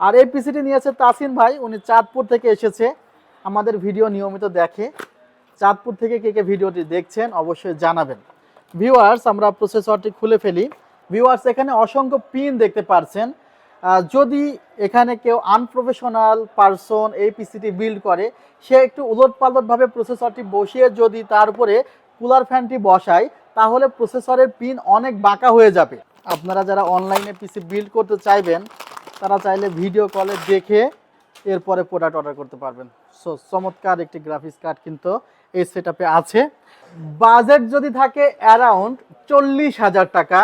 আর এই পিসিটি নিয়েছে তাসিন ভাই, উনি চাঁদপুর থেকে এসেছে। আমাদের ভিডিও নিয়মিত দেখে। চাঁদপুর থেকে কে কে ভিডিওটি দেখছেন অবশ্যই জানাবেন। ভিউয়ার্স, আমরা প্রসেসরটি খুলে ফেলি। ভিউয়ার্স, এখানে অসংখ্য পিন দেখতে পারছেন। যদি এখানে কেউ আনপ্রফেশনাল পারসন এই পিসিটি বিল্ড করে, সে একটু উলট পালটভাবে প্রসেসরটি বসিয়ে যদি তার উপরে কুলার ফ্যানটি বসায়, তাহলে প্রসেসরের পিন অনেক বাঁকা হয়ে যাবে। আপনারা যারা অনলাইনে পিসি বিল্ড করতে চাইবেন তারা চাইলে ভিডিও কলে দেখে এরপরে প্রোডাক্ট অর্ডার করতে পারবেন। সো চমৎকার একটি গ্রাফিক্স কার্ড কিন্তু এই সেট আছে। বাজেট যদি থাকে অ্যারাউন্ড চল্লিশ হাজার টাকা,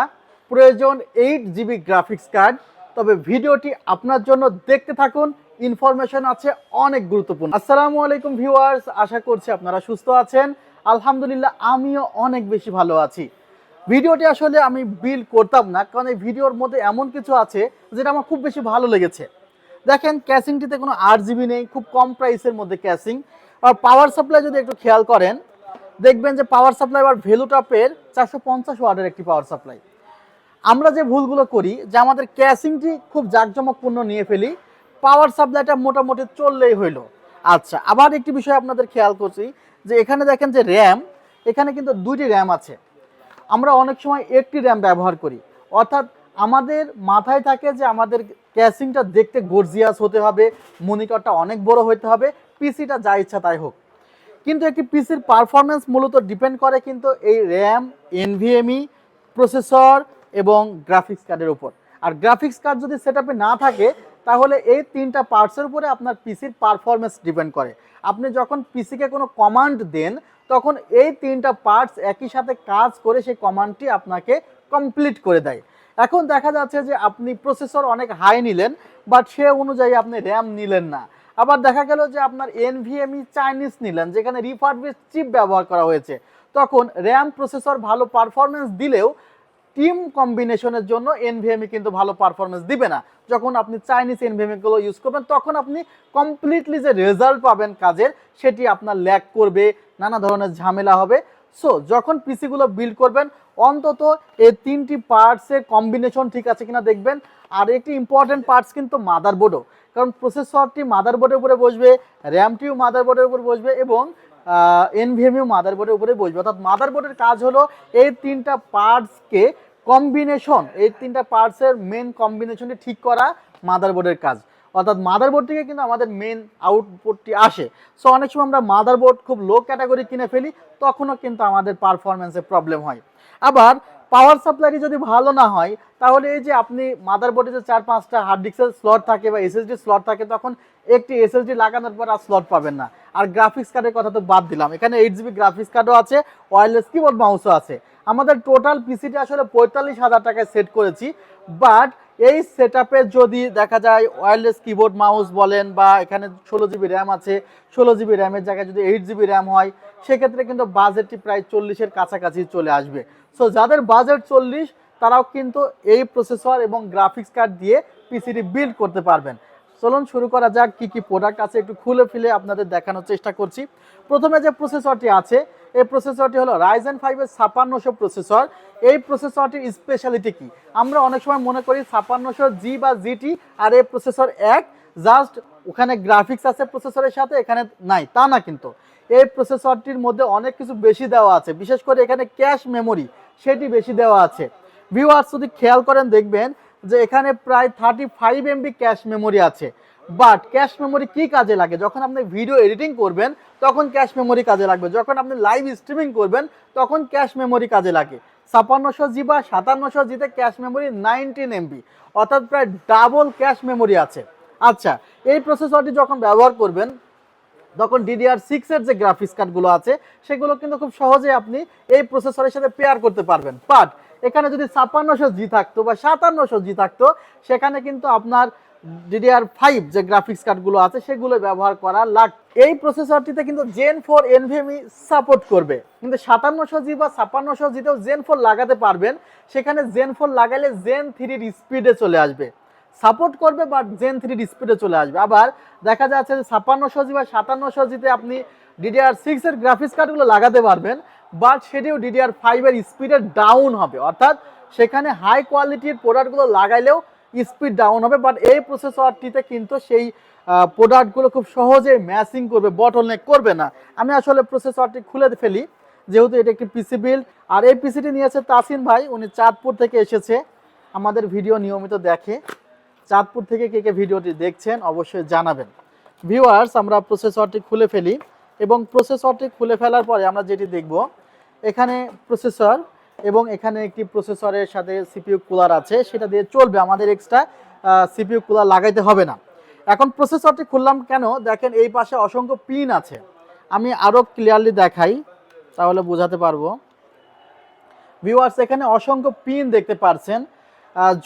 প্রয়োজন এইট জিবি গ্রাফিক্স কার্ড তবে ভিডিওটি আপনার জন্য দেখতে থাকুন ইনফরমেশন আছে অনেক গুরুত্বপূর্ণ। আসসালামু আলাইকুম ভিউয়ার্স আশা করছি আপনারা সুস্থ আছেন। আলহামদুলিল্লাহ, আমিও অনেক বেশি ভালো আছি। ভিডিওটি আসলে আমি বিল করতাম না, কারণ এই ভিডিওর মধ্যে এমন কিছু আছে যেটা আমার খুব বেশি ভালো লেগেছে। দেখেন ক্যাসিংটিতে কোনো আট জিবি নেই, খুব কম প্রাইসের মধ্যে ক্যাসিং আর পাওয়ার সাপ্লাই যদি একটু খেয়াল করেন, দেখবেন যে পাওয়ার সাপ্লাই আবার ভ্যালুটপের চারশো পঞ্চাশ ওয়ার্ডের একটি পাওয়ার সাপ্লাই আমরা যে ভুলগুলো করি, যে আমাদের ক্যাসিংটি খুব জাঁকজমকপূর্ণ নিয়ে ফেলি পাওয়ার সাপ্লাইটা মোটামুটি চললেই হইল। আচ্ছা আবার একটি বিষয় আপনাদের খেয়াল করছি, যে এখানে দেখেন যে র্যাম এখানে কিন্তু দুইটি র্যাম আছে। আমরা অনেক সময় একটি র্যাম ব্যবহার করি। অর্থাৎ আমাদের মাথায় থাকে যে আমাদের ক্যাসিংটা দেখতে গর্জিয়াস হতে হবে, মনিটরটা অনেক বড় হতে হবে পিসিটা যা ইচ্ছা তাই হোক। কিন্তু একটি পিসির পারফরমেন্স মূলত ডিপেন্ড করে কিন্তু এই র্যাম এনভিএমই প্রসেসর এবং গ্রাফিক্স কার্ডের উপর। আর গ্রাফিক্স কার্ড যদি সেট না থাকে, তাহলে এই তিনটা পার্টসের উপরে আপনার পিসির পারফরমেন্স ডিপেন্ড করে। আপনি যখন পিসিকে কোনো কমান্ড দেন তখন এই তিনটা পার্টস একই সাথে কাজ করে সেই কমান্ডটি আপনাকে কমপ্লিট করে দেয়। এখন দেখা যাচ্ছে যে আপনি প্রসেসর অনেক হাই নিলেন বাট সে অনুযায়ী আপনি র্যাম নিলেন না। আবার দেখা গেল যে আপনার এনভিএমই চাইনিজ নিলেন, যেখানে রিফার্বিশ চিপ ব্যবহার করা হয়েছে। তখন র্যাম প্রসেসর ভালো পারফরমেন্স দিলেও টিম কম্বিনেশনের জন্য এনভিএমই কিন্তু ভালো পারফরমেন্স দিবে না। যখন আপনি চাইনিজ এনভিএমগুলো ইউজ করবেন, তখন আপনি কমপ্লিটলি যে রেজাল্ট পাবেন কাজের, সেটি আপনার ল্যাক করবে নানা ধরনের ঝামেলা হবে। সো যখন পিসিগুলো বিল্ড করবেন, অন্তত এই তিনটি পার্টসের কম্বিনেশন ঠিক আছে কিনা দেখবেন। আর একটি ইম্পর্টেন্ট পার্টস কিন্তু মাদারবোর্ডও কারণ প্রসেসরটি মাদারবোর্ডের উপরে বসবে র্যামটিও মাদারবোর্ডের উপরে বসবে এবং এনভিএমইউ মাদারবোর্ডের উপরে বসবে। অর্থাৎ মাদারবোর্ডের কাজ হলো এই তিনটা পার্টসকে কম্বিনেশন এই তিনটা পার্টসের মেন কম্বিনেশনটি ঠিক করা মাদারবোর্ডের কাজ। অর্থাৎ মাদারবোর্ড থেকে কিন্তু আমাদের মেন আউটপুটটি আসে। সো অনেক সময় আমরা মাদারবোর্ড খুব লো ক্যাটাগরি কিনে ফেলি, তখনও কিন্তু আমাদের পারফরমেন্সে প্রবলেম হয়। আবার পাওয়ার সাপ্লাইটি যদি ভালো না হয়, তাহলে এই যে আপনি মাদারবোর্ডে যে চার পাঁচটা হার্ড ডিস্কের স্লট থাকে বা এসএসডি স্লট থাকে, তখন একটি এসএসডি লাগানোর পর আর স্লট পাবেন না। আর গ্রাফিক্স কার্ডের কথা তো বাদ দিলাম। এখানে এইট জিবি গ্রাফিক্স কার্ডও আছে ওয়্যারলেস কিবোর্ড মাউসও আছে। আমাদের টোটাল পিসিটি আসলে পঁয়তাল্লিশ হাজার টাকায় সেট করেছি বাট এই সেট যদি দেখা যায় ওয়্যারলেস কিবোর্ড মাউস বলেন বা এখানে ষোলো জিবি র্যাম আছে, ষোলো জিবি র্যামের জায়গায় যদি এইট জিবি র্যাম হয়, সেক্ষেত্রে কিন্তু বাজেটটি প্রায় চল্লিশের কাছাকাছি চলে আসবে। সো যাদের বাজেট চল্লিশ, তারাও কিন্তু এই প্রসেসর এবং গ্রাফিক্স কার্ড দিয়ে পিসিটি বিল্ড করতে পারবেন। চলুন শুরু করা যাক, কি কি প্রোডাক্ট আছে একটু খুলে ফিলে আপনাদের দেখানোর চেষ্টা করছি। প্রথমে যে প্রসেসরটি আছে এই প্রসেসরটি হলো রাইজেন ফাইভের ছাপান্নশো প্রসেসর এই প্রসেসরটির স্পেশালিটি কি? আমরা অনেক সময় মনে করি ছাপান্নশো জি বা জিটি আর এই প্রসেসর এক। জাস্ট ওখানে গ্রাফিক্স আছে প্রসেসরের সাথে, এখানে নাই, তা না কিন্তু। এই প্রসেসরটির মধ্যে অনেক কিছু বেশি দেওয়া আছে। বিশেষ করে এখানে ক্যাশ মেমোরি সেটি বেশি দেওয়া আছে। ভিউয়ার্স যদি খেয়াল করেন দেখবেন যে এখানে প্রায় thirty five MB cache memory আছে। বাট ক্যাশ মেমোরি কি কাজে লাগে? যখন আপনি ভিডিও এডিটিং করবেন, তখন ক্যাশ মেমোরি কাজে লাগবে। যখন আপনি লাইভ স্ট্রিমিং করবেন, তখন ক্যাশ মেমোরি কাজে লাগে। ছাপান্নশো জি বা সাতান্নশো জিতে ক্যাশ মেমোরি নাইনটিন এমবি অর্থাৎ প্রায় ডাবল ক্যাশ মেমোরি আছে। আচ্ছা এই প্রসেসরটি যখন ব্যবহার করবেন, তখন ডিডিআর সিক্সের যে গ্রাফিক্স কার্ডগুলো আছে, সেগুলো কিন্তু খুব সহজে আপনি এই প্রসেসরের সাথে পেয়ার করতে পারবেন। বাট এখানে যদি ছাপ্পান্নশো জি থাকতো বা সাতান্নশো জি থাকতো, সেখানে কিন্তু আপনার ডিডিআর ফাইভ যে গ্রাফিক্স কার্ডগুলো আছে, সেগুলো ব্যবহার করা লাগ এই প্রসেসরটিতে কিন্তু জেন ফোর এনভিএমই সাপোর্ট করবে। কিন্তু সাতান্নশো জি বা ছাপ্পান্নশো জিতেও জেন ফোর লাগাতে পারবেন। সেখানে জেন ফোর লাগালে জেন থ্রির স্পিডে চলে আসবে। সাপোর্ট করবে বাট জেন থ্রির স্পিডে চলে আসবে। আবার দেখা যাচ্ছে যে ছাপ্পান্নশো জি বা সাতান্নশো জিতে আপনি ডিডিআর সিক্সের গ্রাফিক্স কার্ডগুলো লাগাতে পারবেন বাট সেটিও ডিডিআর ফাইভের স্পিডে ডাউন হবে। অর্থাৎ সেখানে হাই কোয়ালিটির প্রোডাক্টগুলো লাগাইলেও স্পিড ডাউন হবে বাট এই প্রসেসরটিতে কিন্তু সেই প্রোডাক্টগুলো খুব সহজে ম্যাচিং করবে বটলনেক করবে না। আমি আসলে প্রসেসরটি খুলে ফেলি, যেহেতু এটা একটি পিসি বিল্ড আর এই পিসিটি নিয়েছে তাসিন ভাই, উনি চাঁদপুর থেকে এসেছে, আমাদের ভিডিও নিয়মিত দেখে। চাঁদপুর থেকে কে কে ভিডিওটি দেখছেন অবশ্যই জানাবেন। ভিউয়ার্স আমরা প্রসেসরটি খুলে ফেলি, এবং প্রসেসরটি খুলে ফেলার পরে আমরা যেটি দেখব, এখানে প্রসেসর এবং এখানে একটি প্রসেসরের সাথে সিপিইউ কুলার আছে, সেটা দিয়ে চলবে। আমাদের এক্সট্রা সিপিইউ কুলার লাগাইতে হবে না। এখন প্রসেসরটি খুললাম কেন? দেখেন এই পাশে অসংখ্য পিন আছে। আমি আরও ক্লিয়ারলি দেখাই, তাহলে বোঝাতে পারব। ভিউয়ার্স এখানে অসংখ্য পিন দেখতে পারছেন।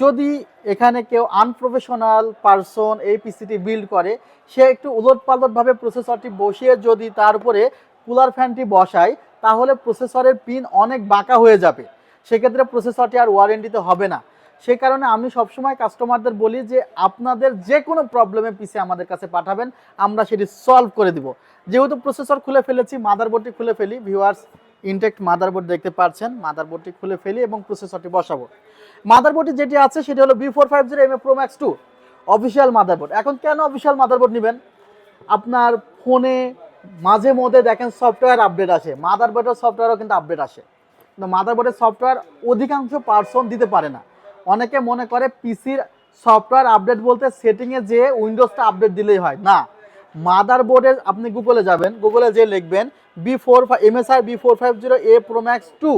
যদি এখানে কেউ আনপ্রফেশনাল পারসন এই পিসিটি বিল্ড করে, সে একটু উলটপালটভাবে প্রসেসরটি বসিয়ে যদি তার উপরে কুলার ফ্যানটি বসায় তাহলে প্রসেসরের পিন অনেক বাঁকা হয়ে যাবে। সেক্ষেত্রে প্রসেসরটি আর ওয়ারেন্টিতে হবে না। সে কারণে আমি সবসময় কাস্টমারদের বলি যে, আপনাদের যে কোনো প্রবলেমে পিসে আমাদের কাছে পাঠাবেন, আমরা সেটি সলভ করে দিব। যেহেতু প্রসেসর খুলে ফেলেছি মাদারবোর্ডটি খুলে ফেলি ভিউয়ার্স ইনটেক্ট মাদারবোর্ড দেখতে পাচ্ছেন মাদারবোর্ডটি খুলে ফেলি এবং প্রসেসরটি বসাবো। মাদারবোর্ডটি যেটি আছে, সেটি হলো B four five zero M A pro max two official motherboard এখন কেন অফিসিয়াল মাদারবোর্ড নেবেন? আপনার ফোনে মাঝে মধ্যে দেখেন সফটওয়্যার আপডেট আসে। মাদারবোর্ডের সফটওয়্যারও কিন্তু আপডেট আসে। কিন্তু মাদারবোর্ডের সফটওয়্যার অধিকাংশ পার্সন দিতে পারে না। অনেকে মনে করে পিসির সফটওয়্যার আপডেট বলতে সেটিংয়ে যে উইন্ডোজটা আপডেট দিলেই হয়। না। মাদার মাদারবোর্ডে আপনি গুগলে যাবেন। গুগলে যে লিখবেন B four five MSI B four five zero A pro max two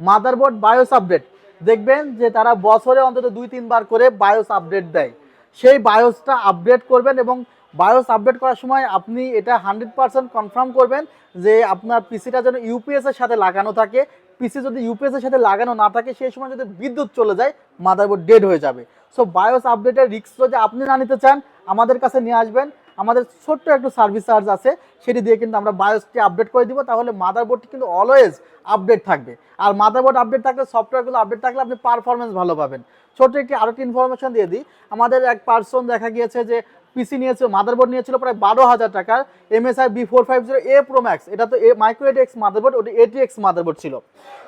motherboard BIOS update দেখবেন যে তারা বছরে অন্তত দুই, তিনবার করে বায়োস আপডেট দেয়। সেই বায়োসটা আপডেট করবেন এবং বায়োস আপডেট করার সময় আপনি এটা হান্ড্রেড পার্সেন্ট কনফার্ম করবেন যে আপনার পিসিটা যেন ইউপিএস এর সাথে লাগানো থাকে। পিসি যদি ইউপিএস এর সাথে লাগানো না থাকে, সেই সময় যদি বিদ্যুৎ চলে যায় মাদারবোর্ড ডেড হয়ে যাবে। সো বায়োস আপডেটের রিস্ক যদি আপনি না নিতে চান, আমাদের কাছে নিয়ে আসবেন। আমাদের ছোট্ট একটু সার্ভিস চার্জ আছে, সেটি দিয়ে কিন্তু আমরা বায়োসটি আপডেট করে দিব। তাহলে মাদারবোর্ডটি কিন্তু অলওয়েজ আপডেট থাকবে। আর মাদারবোর্ড আপডেট থাকলে সফটওয়্যারগুলো আপডেট থাকলে আপনি পারফরমেন্স ভালো পাবেন। ছোট্ট একটি আরও একটি ইনফরমেশন দিয়ে দিই। আমাদের এক পার্সন দেখা গিয়েছে যে পিসি নিয়েছিল মাদারবোর্ড নিয়েছিল প্রায় বারো হাজার টাকার MSI B four five zero A pro max এটা তো এ মাইক্রো এক্স মাদারবোর্ড ওটি এটি এক্স মাদারবোর্ড ছিল।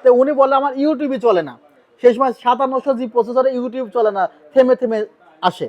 তো উনি বললে, আমার ইউটিউবই চলে না। সেই সময় সাতান্নশো জি প্রসেসরে ইউটিউব চলে না, থেমে থেমে আসে।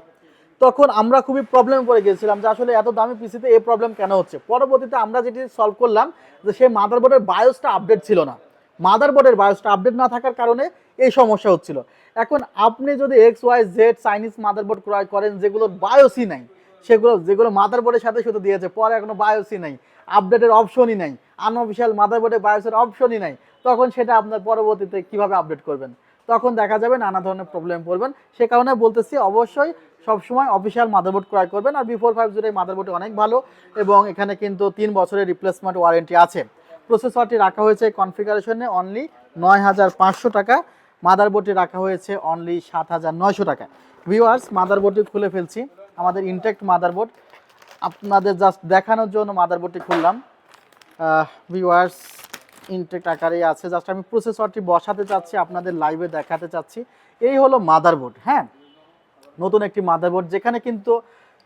তখন আমরা খুবই প্রবলেম পড়ে গিয়েছিলাম যে আসলে এত দামি পিসিতে এই প্রবলেম কেন হচ্ছে? পরবর্তীতে আমরা যেটি সলভ করলাম যে সেই মাদারবোর্ডের বায়োসটা আপডেট ছিল না। মাদারবোর্ডের বায়োসটা আপডেট না থাকার কারণে এই সমস্যা হচ্ছিল। এখন আপনি যদি X Y Z Chinese motherboard ক্রয় করেন যেগুলোর বায়োসি নাই, সেগুলো, যেগুলো মাদারবোর্ডের সাথে শুধু দিয়েছে, পরে এখনও বায়োসি নাই আপডেটের অপশনই নাই আনঅফিসিয়াল মাদারবোর্ডে বায়োসের অপশনই নাই, তখন সেটা আপনার পরবর্তীতে কীভাবে আপডেট করবেন? তখন দেখা যাবে নানা ধরনের প্রবলেম পড়বেন। সে কারণে বলতেছি, অবশ্যই সবসময় অফিসিয়াল মাদারবোর্ড ক্রয় করবেন আর বিফোর ফাইভ জিরো মাদারবোর্ডটি অনেক ভালো এবং এখানে কিন্তু তিন বছরের রিপ্লেসমেন্ট ওয়ারেন্টি আছে। প্রসেসরটি রাখা হয়েছে কনফিগারেশনে অনলি নয় হাজার পাঁচশো টাকা। মাদারবোর্ডটি রাখা হয়েছে অনলি সাত হাজার নয়শো টাকা। ভিউয়ার্স মাদারবোর্ডটি খুলে ফেলছি। আমাদের ইনটেক্ট মাদারবোর্ড। আপনাদের জাস্ট দেখানোর জন্য মাদারবোর্ডটি খুললাম। ভিউয়ার্স ইনটেক্ট আকারেই আছে। জাস্ট আমি প্রসেসরটি বসাতে চাচ্ছি, আপনাদের লাইভে দেখাতে চাচ্ছি। এই হলো মাদারবোর্ড হ্যাঁ? নতুন একটি মাদারবোর্ড, যেখানে কিন্তু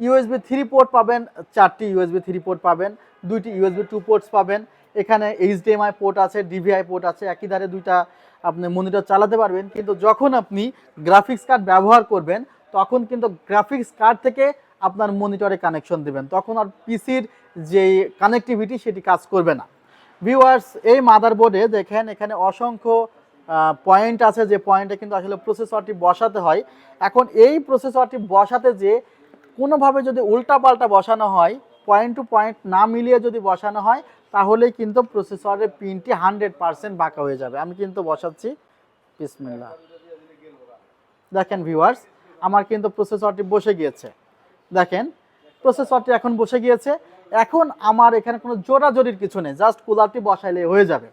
ইউএসবি থ্রি পোর্ট পাবেন, চারটি ইউএসবি থ্রি পোর্ট পাবেন, দুইটি ইউএসবি টু পোর্টস পাবেন। এখানে এইচডিএমআই পোর্ট আছে ডিভিআই পোর্ট আছে, একই ধারে দুইটা আপনি মনিটর চালাতে পারবেন, কিন্তু যখন আপনি গ্রাফিক্স কার্ড ব্যবহার করবেন, তখন কিন্তু গ্রাফিক্স কার্ড থেকে আপনার মনিটরে কানেকশন দেবেন। তখন আর পিসির যে কানেক্টিভিটি সেটি কাজ করবে না। ভিউয়ার্স এই মাদারবোর্ডে দেখেন, এখানে অসংখ্য পয়েন্ট আছে, যে পয়েন্টে কিন্তু আসলে প্রসেসরটি বসাতে হয়। এখন এই প্রসেসরটি বসাতে যে কোনোভাবে যদি উল্টাপাল্টা বসানো হয় পয়েন্ট টু পয়েন্ট না মিলিয়ে যদি বসানো হয় তাহলেই কিন্তু প্রসেসরের পিনটি হান্ড্রেড পারসেন্ট বাঁকা হয়ে যাবে। আমি কিন্তু বসাচ্ছি। বিসমিল্লাহ। দেখেন ভিউয়ার্স আমার কিন্তু প্রসেসরটি বসে গিয়েছে। দেখেন, প্রসেসরটি এখন বসে গিয়েছে। এখন আমার এখানে কোনো জোড়াজোড়ির কিছু নেই, জাস্ট কুলারটি বসাইলে হয়ে যাবে।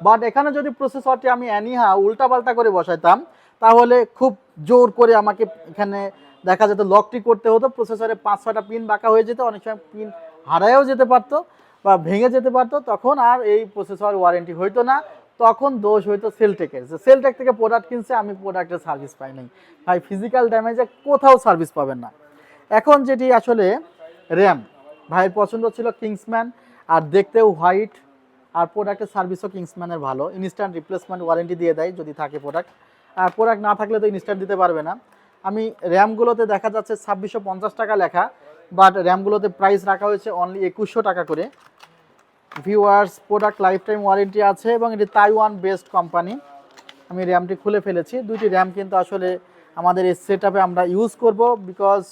বাট এখানে যদি প্রসেসরটি আমি অ্যানিহা উল্টাপাল্টা করে বসাইতাম, তাহলে খুব জোর করে আমাকে এখানে দেখা যেত লকটি করতে হতো। প্রসেসরে পাঁচ ছয়টা পিন বাঁকা হয়ে যেত, অনেক সময় পিন হারায়ও যেতে পারতো। বা ভেঙে যেতে পারতো, তখন আর এই প্রসেসর ওয়ারেন্টি হইতো না, তখন দোষ হইতো সেলটেকের যে সেলটেক থেকে প্রোডাক্ট কিনছে, আমি প্রোডাক্টের সার্ভিস পাই নাই। ভাই ফিজিক্যাল ড্যামেজে কোথাও সার্ভিস পাবেন না। এখন যেটি আসলে র্যাম ভাইয়ের পছন্দ ছিল কিংসম্যান আর দেখতেও হোয়াইট আর প্রোডাক্টের সার্ভিসও কিংসম্যানের ভালো। ইনস্ট্যান্ট রিপ্লেসমেন্ট ওয়ারেন্টি দিয়ে দেয়, যদি থাকে প্রোডাক্ট আর প্রোডাক্ট না থাকলে তো ইনস্ট্যান্ট দিতে পারবে না। আমি র্যামগুলোতে দেখা যাচ্ছে ছাব্বিশশো পঞ্চাশ টাকা লেখা। বাট র্যামগুলোতে প্রাইস রাখা হয়েছে অনলি একুশশো টাকা করে। Viewers product lifetime warranty আছে এবং এটি তাইওয়ান বেস্ট কোম্পানি আমি র্যামটি খুলে ফেলেছি। দুইটি র্যাম কিন্তু আসলে আমাদের এই সেট আমরা ইউজ করব বিকজ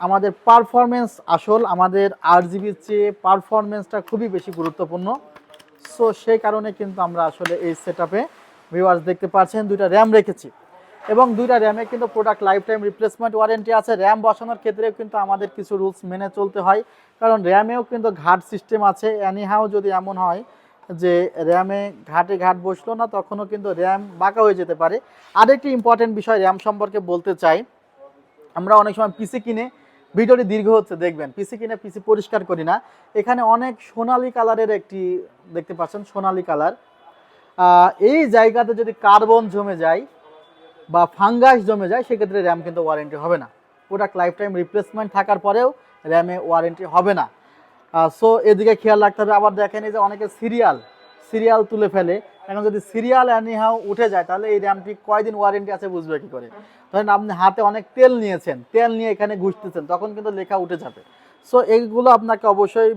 আমাদের পারফরমেন্স আসল, আমাদের আট জিবির চেয়ে পারফরমেন্সটা খুবই বেশি গুরুত্বপূর্ণ। সো সেই কারণে কিন্তু আমরা আসলে এই সেট আপে ভিউয়ার্স দেখতে পাচ্ছেন। দুইটা র্যাম রেখেছি। এবং দুইটা র্যামে কিন্তু product lifetime replacement warranty আছে। র্যাম বসানোর ক্ষেত্রেও কিন্তু আমাদের কিছু রুলস মেনে চলতে হয়। কারণ র্যামেও কিন্তু ঘাট সিস্টেম আছে। অ্যানিহাও যদি এমন হয় যে র্যামে ঘাটে ঘাট বসল না, তখনও কিন্তু র্যাম বাঁকা হয়ে যেতে পারে। আরেকটি ইম্পর্টেন্ট বিষয় র্যাম সম্পর্কে বলতে চাই। আমরা অনেক সময় পিসি কিনে ভিডিওটি দীর্ঘ হচ্ছে, দেখবেন। পিসি কিনে পিসি পরিষ্কার করি না। এখানে অনেক সোনালি কালারের একটি দেখতে পাচ্ছেন, সোনালি কালার। এই জায়গাতে যদি কার্বন জমে যায় বা ফাঙ্গাস জমে যায়, সেক্ষেত্রে র্যাম কিন্তু ওয়ারেন্টি হবে না। প্রোডাক্ট লাইফ টাইম রিপ্লেসমেন্ট থাকার পরেও র্যামে ওয়ারেন্টি হবে না। সো এদিকে খেয়াল রাখতে হবে। আবার দেখেন এই যে অনেকে সিরিয়াল সিরিয়াল তুলে ফেলে। এখন যদি সিরিয়াল অ্যানিহাও উঠে যায়, তাহলে এই র্যামটি কয়দিন ওয়ারেন্টি আছে বুঝবে কী করে? ধরেন আপনি হাতে অনেক তেল নিয়েছেন, তেল নিয়ে এখানে ঘুষতেছেন, তখন কিন্তু লেখা উঠে যাবে। সো এইগুলো আপনাকে অবশ্যই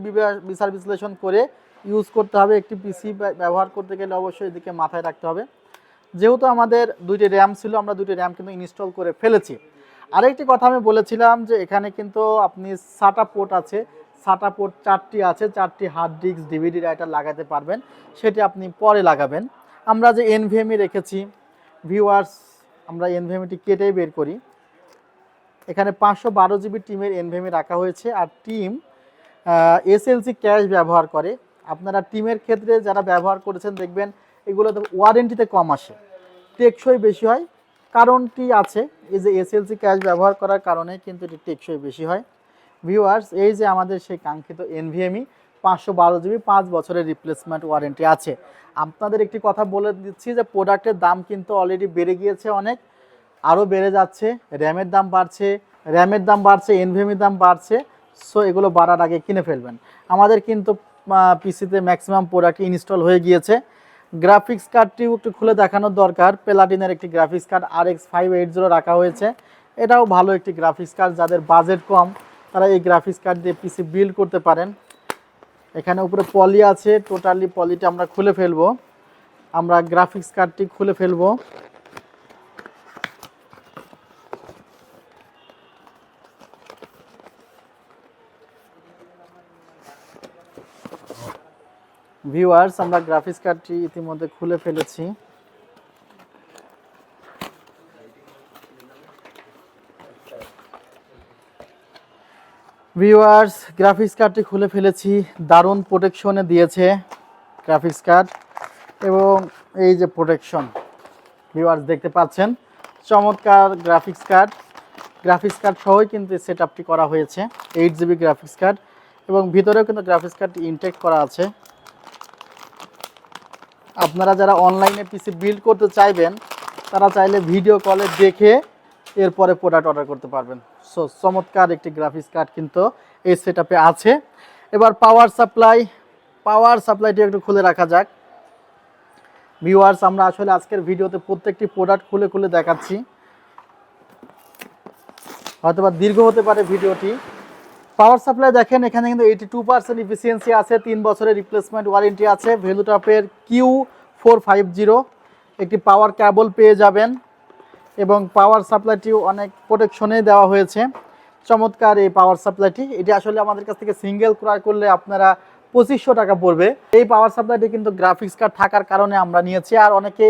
বিচার বিশ্লেষণ করে ইউজ করতে হবে। একটি পিসি ব্যবহার করতে গেলে অবশ্যই এদিকে মাথায় রাখতে হবে। যেহেতু আমাদের দুইটি র্যাম ছিল, আমরা দুইটি র্যাম কিন্তু ইনস্টল করে ফেলেছি। আরেকটি কথা আমি বলেছিলাম যে এখানে কিন্তু আপনি সাটা পোর্ট আছে। সাটা পোর্ট চারটি আছে, চারটি হার্ড ডিস্ক ডিভিডি রাইটার লাগাতে পারবেন। সেটি আপনি পরে লাগাবেন। আমরা যে এনভিএমই রেখেছি ভিউয়ার্স আমরা এনভিএমটি কেটেই বের করি। এখানে পাঁচশো বারো জিবি টিমের এনভিএমই রাখা হয়েছে আর টিম এসএলসি ক্যাশ ব্যবহার করে। আপনারা টিমের ক্ষেত্রে যারা ব্যবহার করেছেন, দেখবেন এগুলোতে ওয়ারেন্টিতে কম আসে। টেকসই বেশি হয়। কারণটি আছে, এই যে এসএলসি ক্যাশ ব্যবহার করার কারণে কিন্তু এটি টেকসই বেশি হয়। ভিউয়ার্স এই যে আমাদের সেই কাঙ্ক্ষিত এনভিএমই পাঁচশো বারো জিবি পাঁচ বছরের রিপ্লেসমেন্ট ওয়ারেন্টি আছে। আপনাদের একটি কথা বলে দিচ্ছি যে প্রোডাক্টের দাম কিন্তু অলরেডি বেড়ে গিয়েছে অনেক, আরও বেড়ে যাচ্ছে র্যামের দাম বাড়ছে র্যামের দাম বাড়ছে এনভিএমের দাম বাড়ছে সো এগুলো বাড়ার আগে কিনে ফেলবেন। আমাদের কিন্তু পিসিতে ম্যাক্সিমাম প্রোডাক্ট ইনস্টল হয়ে গিয়েছে। গ্রাফিক্স কার্ডটিও একটু খুলে দেখানোর দরকার। প্লাটিনের একটি graphics card R X five eight zero রাখা হয়েছে। এটাও ভালো একটি গ্রাফিক্স কার্ড, যাদের বাজেট কম, তারা এই গ্রাফিক্স কার্ড দিয়ে পিসি বিল্ড করতে পারেন। এখানে উপরে পলি আছে টোটালি পলিটা আমরা খুলে ফেলব। আমরা গ্রাফিক্স কার্ডটি খুলে ফেলব। ভিউয়ার্স আমরা গ্রাফিক্স কার্ডটি ইতিমধ্যে খুলে ফেলেছি। ভিউয়ার্স গ্রাফিক্স কার্ডটি খুলে ফেলেছি। দারুণ প্রোটেকশনে দিয়েছে গ্রাফিক্স কার্ড এবং এই যে প্রোটেকশন ভিউয়ার্স দেখতে পাচ্ছেন। চমৎকার গ্রাফিক্স কার্ড গ্রাফিক্স কার্ড সহই কিন্তু সেট আপটি করা হয়েছে এইট জিবি গ্রাফিক্স কার্ড এবং ভিতরেও কিন্তু গ্রাফিক্স কার্ডটি ইনটেক করা আছে। আপনারা যারা অনলাইনে পিসি বিল্ড করতে চাইবেন, তারা চাইলে ভিডিও কলে দেখে এরপরে প্রোডাক্ট অর্ডার করতে পারবেন। সো চমৎকার একটি গ্রাফিক্স কার্ড কিন্তু এই সেট আছে। এবার পাওয়ার সাপ্লাই পাওয়ার সাপ্লাইটি একটু খুলে রাখা যাক। ভিউয়ার্স আমরা আসলে আজকের ভিডিওতে প্রত্যেকটি প্রোডাক্ট খুলে খুলে দেখাচ্ছি। হয়তোবা দীর্ঘ হতে পারে ভিডিওটি পাওয়ার সাপ্লাই দেখেন, এখানে কিন্তু এইটি টু পার্সেন্ট ইফিসিয়েন্সি আছে, তিন বছরের রিপ্লেসমেন্ট ওয়ারেন্টি আছে। ভ্যালুটপের কিউ ফোর ফাইভ জিরো একটি পাওয়ার ক্যাবল পেয়ে যাবেন। এবং পাওয়ার সাপ্লাইটিও অনেক প্রোটেকশনে দেওয়া হয়েছে। চমৎকার এই পাওয়ার সাপ্লাইটি এটি আসলে আমাদের কাছ থেকে সিঙ্গেল ক্রয় করলে আপনারা পঁচিশশো টাকা পড়বে। এই পাওয়ার সাপ্লাইটি কিন্তু গ্রাফিক্স কার্ড থাকার কারণে আমরা নিয়েছি। আর অনেকে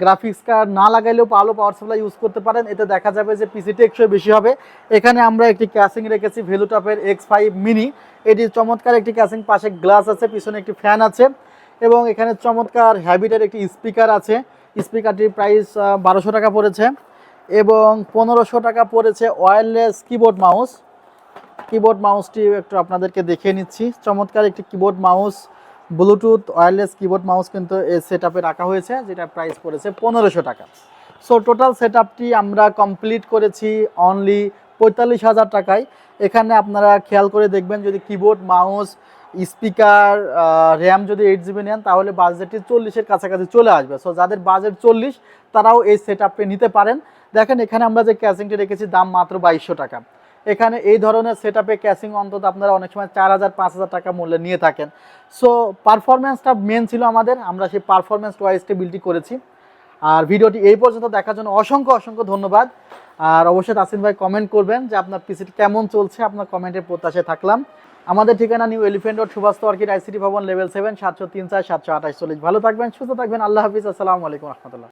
গ্রাফিক্স কার্ড না লাগাইলেও ভালো পাওয়ার সাপ্লাই ইউজ করতে পারেন। এতে দেখা যাবে যে পিসি টেকসই বেশি হবে। এখানে আমরা একটি ক্যাসিং রেখেছি ভ্যালুটপের এক্স ফাইভ মিনি এটি চমৎকার একটি ক্যাসিং পাশে গ্লাস আছে, পিছনে একটি ফ্যান আছে। এবং এখানে চমৎকার হ্যাবিটের একটি স্পিকার আছে। স্পিকারটির প্রাইস বারোশো টাকা পড়েছে এবং পনেরোশো টাকা পড়েছে ওয়্যারলেস কিবোর্ড মাউস কিবোর্ড মাউসটি একটু আপনাদেরকে দেখিয়ে নিচ্ছি। চমৎকার একটি keyboard mouse bluetooth wireless keyboard mouse কিন্তু এই সেট রাখা হয়েছে যেটা প্রাইস পড়েছে পনেরোশো টাকা। সো টোটাল সেট আমরা কমপ্লিট করেছি অনলি পঁয়তাল্লিশ হাজার টাকায়। এখানে আপনারা খেয়াল করে দেখবেন যদি কিবোর্ড মাউস স্পিকার র্যাম যদি এইট জিবি নেন, তাহলে বাজেটটি চল্লিশের কাছাকাছি চলে আসবে। সো যাদের বাজেট চল্লিশ, তারাও এই সেট নিতে পারেন। দেখেন, এখানে আমরা যে ক্যাসিংটি রেখেছি, দাম মাত্র বাইশশো টাকা। এখানে এই ধরনের সেট আপে ক্যাসিং অন্তত আপনারা অনেক সময় চার হাজার, পাঁচ হাজার টাকা মূল্যে নিয়ে থাকেন। সো পারফরমেন্সটা মেন ছিল আমাদের, আমরা সেই পারফরমেন্স ওয়াইজটি বিল্ডটি করেছি। আর ভিডিওটি এই পর্যন্ত দেখার জন্য অসংখ্য অসংখ্য ধন্যবাদ। আর অবশ্যই তাসিন ভাই কমেন্ট করবেন যে আপনার পিসিটি কেমন চলছে, আপনার কমেন্টের প্রত্যাশায় থাকলাম। আমাদের ঠিকানা new elephant road Subhash orchid ICT ভবন লেভেল সেভেন সাতশো তিন চার, সাতশো আঠাশ চল্লিশ। ভালো থাকবেন, সুস্থ থাকবেন, আল্লাহ হাফিজ, আসসালামু আলাইকুম, রহমতুল্লাহ।